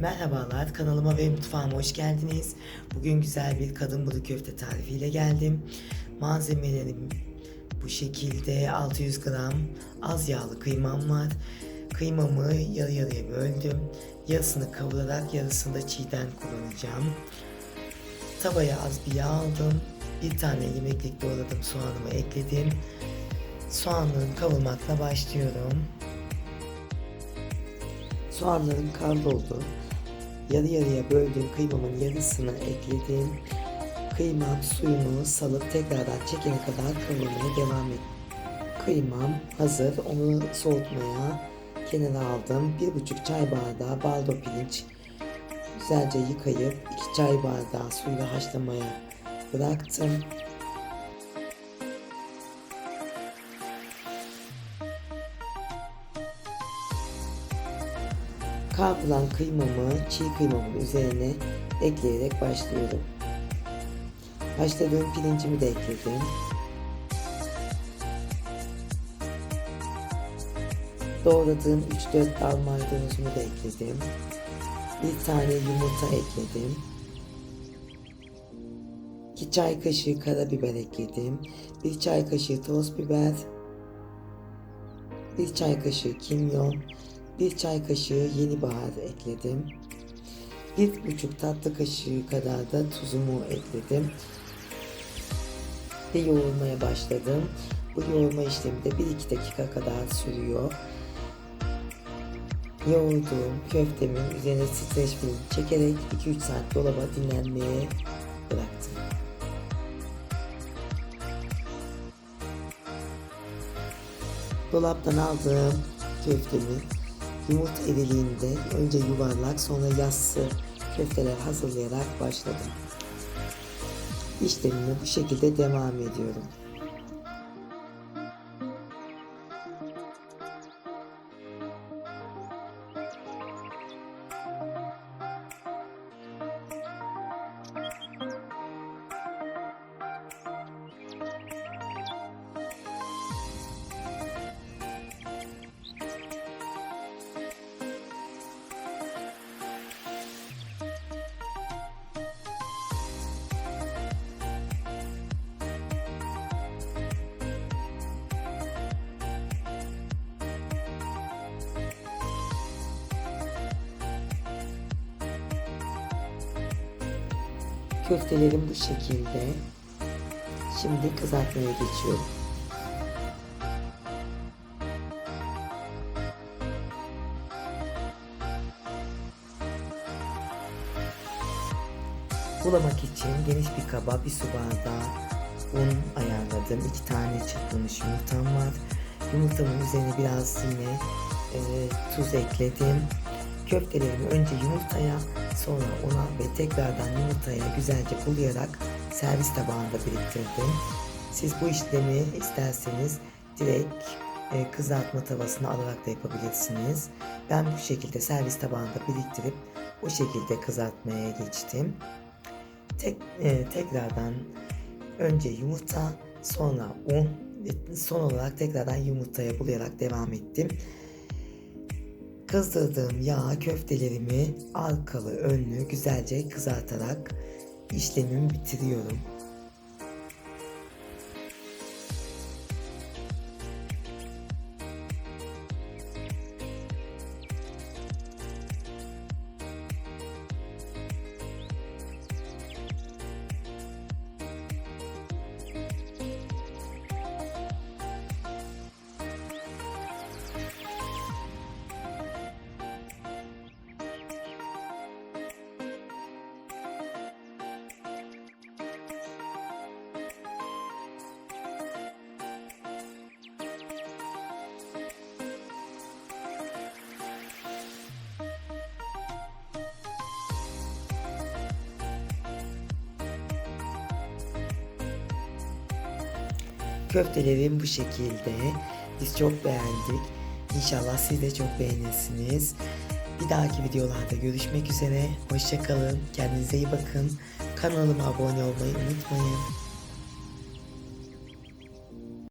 Merhabalar kanalıma ve mutfağıma hoş geldiniz. Bugün güzel bir kadın budu köfte tarifiyle geldim. Malzemelerim bu şekilde 600 gram az yağlı kıymam var. Kıymamı yarı yarıya böldüm. Yarısını kavurarak yarısını da çiğden kullanacağım. Tavaya az bir yağ aldım. Bir tane yemeklik doğradım soğanımı ekledim. Soğanlarım kavurmakla başlıyorum. Soğanlarım kavruldu. Yarı yarıya böldüğüm kıymamın yarısını ekledim. Kıymam suyunu salıp tekrardan çekene kadar kavurmaya devam et. Kıymam hazır. Onu soğutmaya kenara aldım. Bir buçuk çay bardağı baldo pirinç güzelce yıkayıp iki çay bardağı suyla haşlamaya bıraktım. Kavrulan kıymamı çiğ kıymamın üzerine ekleyerek başlıyorum. Haşladığım pirincimi de ekledim. Doğradığım 3-4 dal maydanozumu da ekledim. Bir tane yumurta ekledim. 2 çay kaşığı karabiber ekledim. 1 çay kaşığı toz biber. 1 çay kaşığı kimyon. 1 çay kaşığı yeni bahar ekledim. 1,5 tatlı kaşığı kadar da tuzumu ekledim. Ve yoğurmaya başladım. Bu yoğurma işlemi de 1-2 dakika kadar sürüyor. Yoğurduğum köftemin üzerine streç film çekerek 2-3 saat dolaba dinlenmeye bıraktım. Dolaptan aldığım köftemi yumurta eriliğinde önce yuvarlak sonra yassı köfteler hazırlayarak başladım. İşlemime bu şekilde devam ediyorum. Köftelerim bu şekilde. Şimdi kızartmaya geçiyorum. Bulamak için geniş bir kaba bir su bardağı un ayarladım. İki tane çırpılmış yumurtam var. Yumurtamın üzerine biraz yine e, tuz ekledim. Köftelerimi önce yumurtaya sonra una ve tekrardan yumurtaya güzelce bulayarak servis tabağında biriktirdim. Siz bu işlemi isterseniz direkt e, kızartma tavasına alarak da yapabilirsiniz. Ben bu şekilde servis tabağında biriktirip o şekilde kızartmaya geçtim. Tek, e, tekrardan önce yumurta sonra un son olarak tekrardan yumurtaya bulayarak devam ettim. Kızdırdığım yağ köftelerimi arkalı önlü güzelce kızartarak işlemimi bitiriyorum. Köftelerim bu şekilde. Biz çok beğendik. İnşallah siz de çok beğenirsiniz. Bir dahaki videolarda görüşmek üzere. Hoşçakalın. Kendinize iyi bakın. Kanalıma abone olmayı unutmayın.